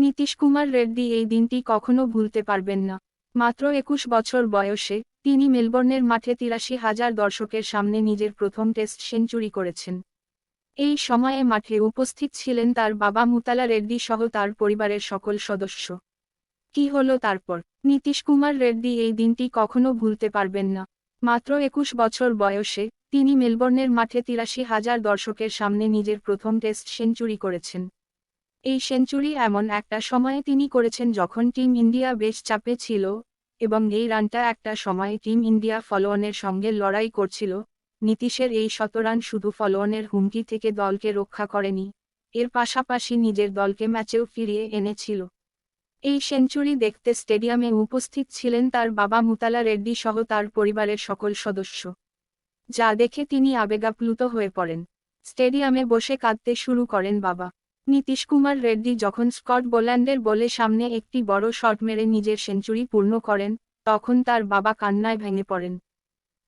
নীতিশ কুমার রেড্ডি এই দিনটি কখনো ভুলতে পারবেন না। মাত্র একুশ বছর বয়সে তিনি মেলবোর্নের মাঠে তিরাশি হাজার দর্শকের সামনে নিজের প্রথম টেস্ট সেঞ্চুরি করেছেন। এই সময়ে মাঠে উপস্থিত ছিলেন তার বাবা মুতালা রেড্ডি সহ তার পরিবারের সকল সদস্য। কি হলো তারপর? নীতিশ কুমার রেড্ডি এই দিনটি কখনো ভুলতে পারবেন না। মাত্র একুশ বছর বয়সে তিনি মেলবোর্নের মাঠে তিরাশি হাজার দর্শকের সামনে নিজের প্রথম টেস্ট সেঞ্চুরি করেছেন। এই সেঞ্চুরি এমন একটা সময়ে তিনি করেছেন যখন টিম ইন্ডিয়া বেশ চাপে ছিল এবং এই রানটা একটা সময়ে টিম ইন্ডিয়া ফলোঅনের সঙ্গে লড়াই করছিল। নীতিশের এই শতরান শুধু ফলোঅনের হুমকি থেকে দলকে রক্ষা করেনি, এর পাশাপাশি নিজের দলকে ম্যাচেও ফিরিয়ে এনেছিল। এই সেঞ্চুরি দেখতে স্টেডিয়ামে উপস্থিত ছিলেন তার বাবা মুতালা রেড্ডি সহ তার পরিবারের সকল সদস্য। যা দেখে তিনি আবেগাপ্লুত হয়ে পড়েন। স্টেডিয়ামে বসে কাঁদতে শুরু করেন বাবা। নীতিশ কুমার রেড্ডি যখন স্কট বোল্যান্ডের বলে সামনে একটি বড় শট মেরে নিজের সেঞ্চুরি পূর্ণ করেন, তখন তার বাবা কান্নায় ভেঙে পড়েন।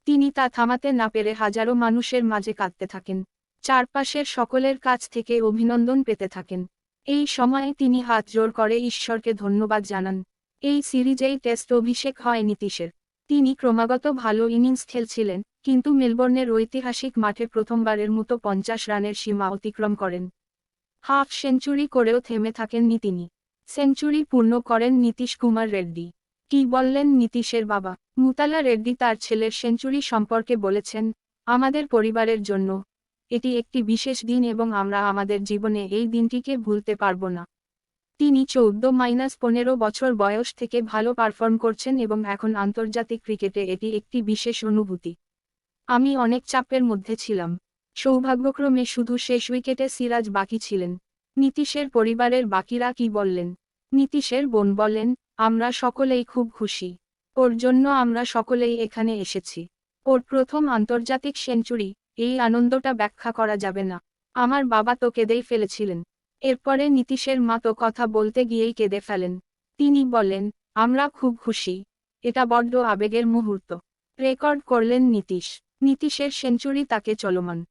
তিনি তা থামাতে না পেরে হাজারো মানুষের মাঝে কাঁদতে থাকেন, চারপাশের সকলের কাছ থেকে অভিনন্দন পেতে থাকেন। এই সময়ে তিনি হাত জোর করে ঈশ্বরকে ধন্যবাদ জানান। এই সিরিজেই টেস্ট অভিষেক হয় নীতিশের। তিনি ক্রমাগত ভালো ইনিংস খেলছিলেন, কিন্তু মেলবোর্নের ঐতিহাসিক মাঠে প্রথমবারের মতো পঞ্চাশ রানের সীমা অতিক্রম করেন। হাফ সেঞ্চুরি করেও থেমে থাকেননি তিনি। সেঞ্চুরি পূর্ণ করেন নীতিশ কুমার রেড্ডি। কি বললেন নীতিশের বাবা? মুতালা রেড্ডি তার ছেলের সেঞ্চুরি সম্পর্কে বলেছেন, আমাদের পরিবারের জন্য এটি একটি বিশেষ দিন এবং আমরা আমাদের জীবনে এই দিনটিকে ভুলতে পারব না। তিনি চৌদ্দ মাইনাস পনেরো বছর বয়স থেকে ভালো পারফর্ম করছেন এবং এখন আন্তর্জাতিক ক্রিকেটে এটি একটি বিশেষ অনুভূতি। আমি অনেক চাপের মধ্যে ছিলাম। সৌভাগ্যক্রমে শুধু শেষ উইকেটে সিরাজ বাকি ছিলেন। নীতিশের পরিবারের বাকিরা কি বললেন? নীতিশের বোন বলেন আমরা সকলেই খুব খুশি। ওর জন্য আমরা সকলেই এখানে এসেছি। ওর প্রথম আন্তর্জাতিক সেঞ্চুরি, এই আনন্দটা ব্যাখ্যা করা যাবে না। আমার বাবা তো কেঁদেই ফেলেছিলেন। এরপরে নীতিশের মা তো কথা বলতে গিয়েই কেঁদে ফেলেন। তিনি বলেন আমরা খুব খুশি। এটা বড্ড আবেগের মুহূর্ত। রেকর্ড করলেন নীতিশ। নীতিশের সেঞ্চুরি তাকে চলমান।